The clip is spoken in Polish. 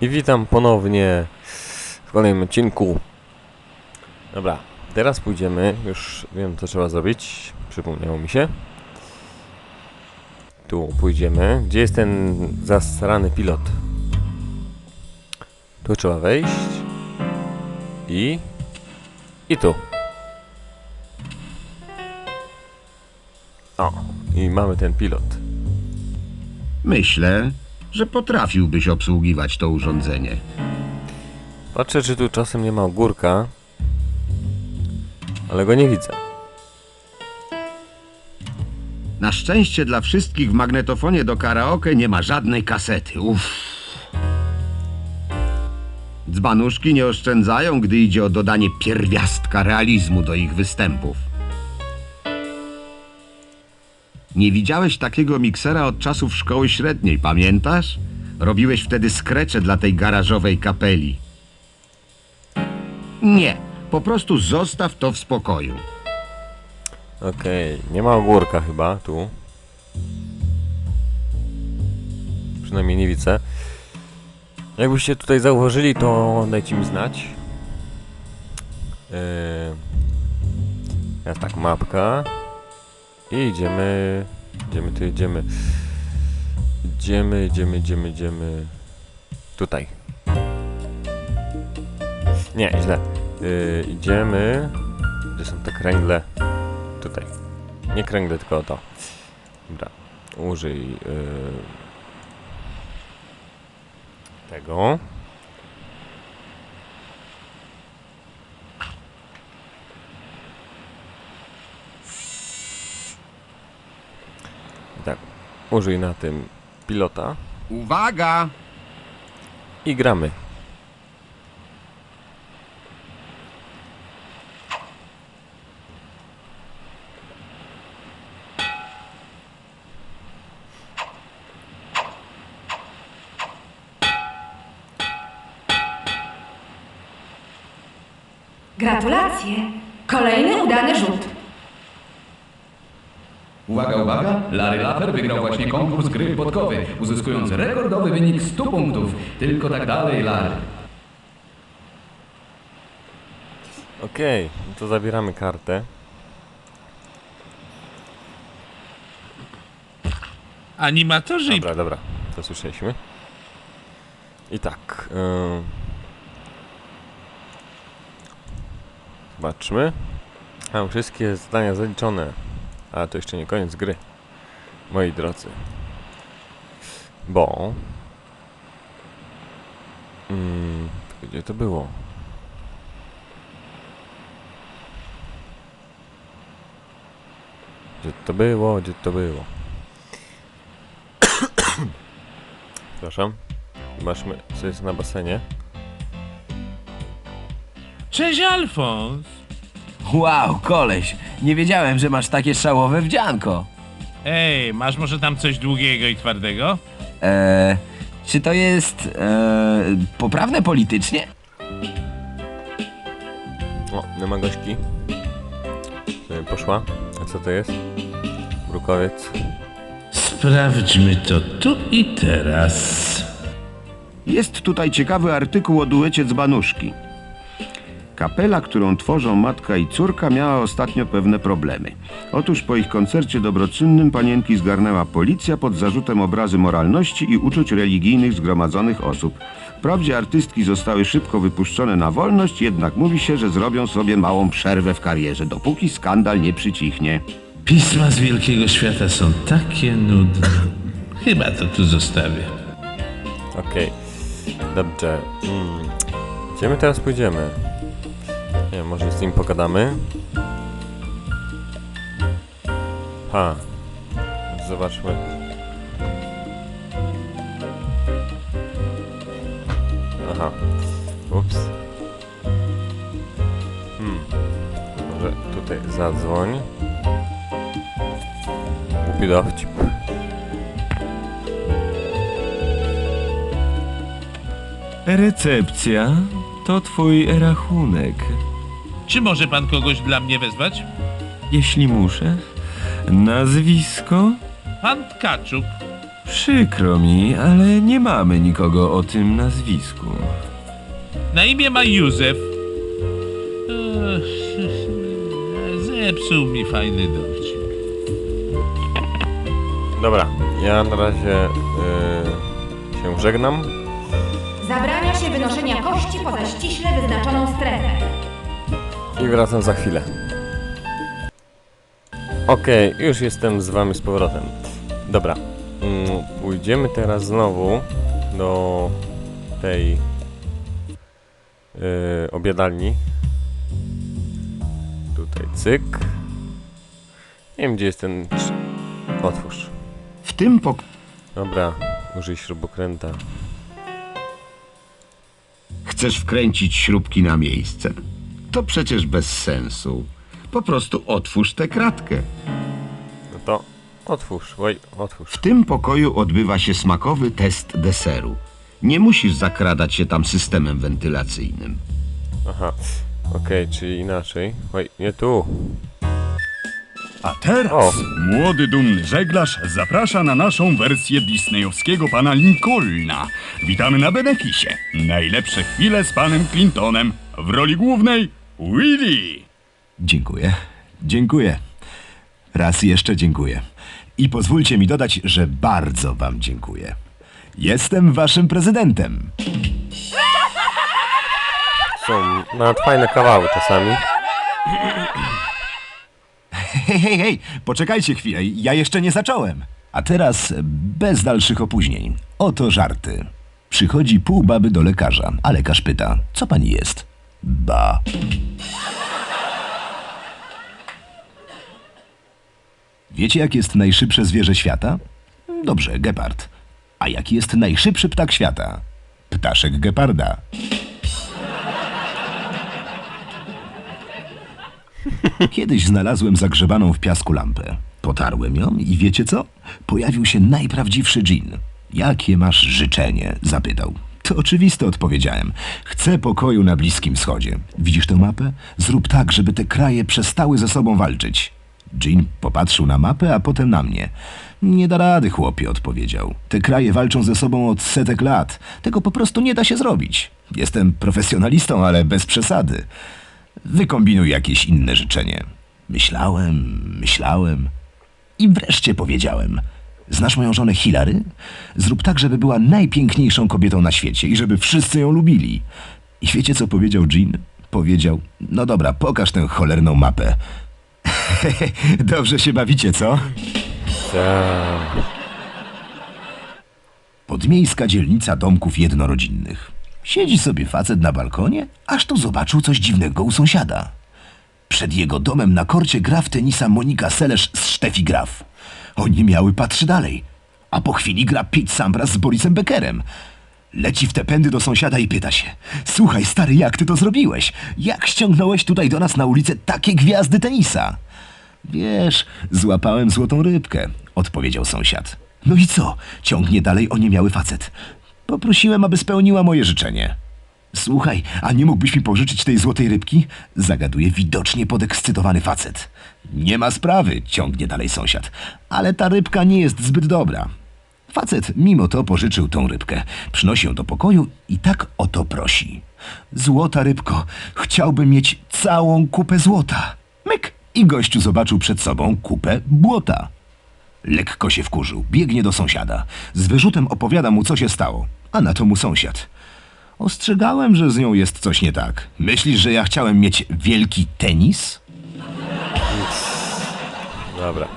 I witam ponownie w kolejnym odcinku. Dobra, teraz pójdziemy, już wiem co trzeba zrobić, przypomniało mi się. Tu pójdziemy. Gdzie jest ten zasrany pilot? Tu trzeba wejść. I... I tu. O, i mamy ten pilot. Myślę, że potrafiłbyś obsługiwać to urządzenie. Patrzę, czy tu czasem nie ma ogórka. Ale go nie widzę. Na szczęście dla wszystkich w magnetofonie do karaoke nie ma żadnej kasety. Uff. Dzbanuszki nie oszczędzają, gdy idzie o dodanie pierwiastka realizmu do ich występów. Nie widziałeś takiego miksera od czasów szkoły średniej, pamiętasz? Robiłeś wtedy skrecze dla tej garażowej kapeli. Nie, po prostu zostaw to w spokoju. Okej, nie ma ogórka chyba tu. Przynajmniej nie widzę. Jakbyście tutaj zauważyli, to dajcie mi znać. Yy, jest tak mapka. I idziemy. Idziemy, tu idziemy. Idziemy, idziemy, idziemy, idziemy. Tutaj. Nie, źle. Yy, idziemy. Gdzie są te kręgle? Tutaj. Nie kręgle, tylko to. Dobra. Użyj yy, tego. Tak. Użyj na tym pilota Uwaga! i gramy. Gratulacje! Kolejny udany rzut. Uwaga, uwaga! Larry Laffer wygrał właśnie konkurs gry podkowy, uzyskując rekordowy wynik 100 punktów. Tylko tak dalej, Larry. Okej, no to zabieramy kartę. Animatorzy i Dobra, dobra, to słyszeliśmy. I tak. ym, Zobaczmy. Mam wszystkie zadania zaliczone. Ale to jeszcze nie koniec gry. Moi drodzy. Bo... Mm, gdzie to było? Gdzie to było? Gdzie to było? Przepraszam. Masz co jest na basenie? Cześć Alfons! Wow, koleś, nie wiedziałem, że masz takie szałowe wdzianko. Ej, masz może tam coś długiego i twardego? Eee, czy to jest eee, poprawne politycznie? O, nie ma gośki. Sobie poszła. A co to jest? Brukowiec. Sprawdźmy to tu i teraz. Jest tutaj ciekawy artykuł o duecie dzbanuszki. Kapela, którą tworzą matka i córka, miała ostatnio pewne problemy. Otóż po ich koncercie dobroczynnym panienki zgarnęła policja pod zarzutem obrazy moralności i uczuć religijnych zgromadzonych osób. Wprawdzie artystki zostały szybko wypuszczone na wolność, jednak mówi się, że zrobią sobie małą przerwę w karierze, dopóki skandal nie przycichnie. Pisma z wielkiego świata są takie nudne. Chyba to tu zostawię. Okej. Dobrze. Mm. Gdzie my teraz pójdziemy? Nie może z nim pogadamy? Ha. Zobaczmy. Aha. Ups. Hmm. Może tutaj zadzwoń. Głupi dowcip. Recepcja to twój rachunek. Czy może pan kogoś dla mnie wezwać? Jeśli muszę. Nazwisko? Pan Tkaczuk. Przykro mi, ale nie mamy nikogo o tym nazwisku. Na imię ma Józef. Ech, Zepsuł mi fajny dowcip. Dobra, ja na razie yy, się żegnam. Zabrania się wynoszenia kości poza ściśle wyznaczoną strefę. I wracam za chwilę. Okej, już jestem z wami z powrotem. Dobra, mm, pójdziemy teraz znowu do tej yy, obiadalni. Tutaj cyk. Nie wiem gdzie jest ten... Otwórz. W tym pokoju Dobra, użyj śrubokręta. chcesz wkręcić śrubki na miejsce. To przecież bez sensu. Po prostu otwórz tę kratkę. No to otwórz, oj, otwórz. W tym pokoju odbywa się smakowy test deseru. Nie musisz zakradać się tam systemem wentylacyjnym. Aha, okej, czyli inaczej. Oj, nie tu. A teraz O. młody, dumny żeglarz zaprasza na naszą wersję disneyowskiego pana Lincolna. Witamy na beneficie. Najlepsze chwile z panem Clintonem. W roli głównej Willy. Dziękuję. Dziękuję. Raz jeszcze dziękuję. I pozwólcie mi dodać, że bardzo wam dziękuję. Jestem waszym prezydentem. Są nawet fajne kawały czasami. Hej, hej, hej, poczekajcie chwilę, ja jeszcze nie zacząłem. A teraz bez dalszych opóźnień. Oto żarty. Przychodzi pół baby do lekarza, a lekarz pyta, co pani jest? Ba. Wiecie, jak jest najszybsze zwierzę świata? Dobrze, gepard. A jaki jest najszybszy ptak świata? Ptaszek geparda. Kiedyś znalazłem zagrzebaną w piasku lampę. Potarłem ją i wiecie co? Pojawił się najprawdziwszy dżin. Jakie masz życzenie? Zapytał. To oczywiste, odpowiedziałem. Chcę pokoju na Bliskim Wschodzie. Widzisz tę mapę? Zrób tak, żeby te kraje przestały ze sobą walczyć. Jean popatrzył na mapę, a potem na mnie. Nie da rady, chłopie, odpowiedział. Te kraje walczą ze sobą od setek lat. Tego po prostu nie da się zrobić. Jestem profesjonalistą, ale bez przesady. Wykombinuj jakieś inne życzenie. Myślałem, myślałem i wreszcie powiedziałem. Znasz moją żonę Hilary? Zrób tak, żeby była najpiękniejszą kobietą na świecie i żeby wszyscy ją lubili. I wiecie, co powiedział Jean? Powiedział, no dobra, pokaż tę cholerną mapę. Dobrze się bawicie, co? Tak. Podmiejska dzielnica domków jednorodzinnych. Siedzi sobie facet na balkonie, aż tu zobaczył coś dziwnego u sąsiada. Przed jego domem na korcie gra w tenisa Monika Selesz z Steffi Graf. Oni miały patrzy dalej. A po chwili gra Pete Sampras z Borisem Beckerem. Leci w te pędy do sąsiada i pyta się. Słuchaj, stary, jak ty to zrobiłeś? Jak ściągnąłeś tutaj do nas na ulicę takie gwiazdy tenisa? Wiesz, złapałem złotą rybkę, odpowiedział sąsiad. No i co? Ciągnie dalej oniemiały facet. Poprosiłem, aby spełniła moje życzenie. Słuchaj, a nie mógłbyś mi pożyczyć tej złotej rybki? Zagaduje widocznie podekscytowany facet. Nie ma sprawy, ciągnie dalej sąsiad. Ale ta rybka nie jest zbyt dobra. Facet mimo to pożyczył tą rybkę. Przynosi ją do pokoju i tak oto prosi. Złota rybko, chciałbym mieć całą kupę złota. Myk! I gościu zobaczył przed sobą kupę błota. Lekko się wkurzył, biegnie do sąsiada. Z wyrzutem opowiada mu, co się stało. A na to mu sąsiad. Ostrzegałem, że z nią jest coś nie tak. Myślisz, że ja chciałem mieć wielki tenis? Dobra.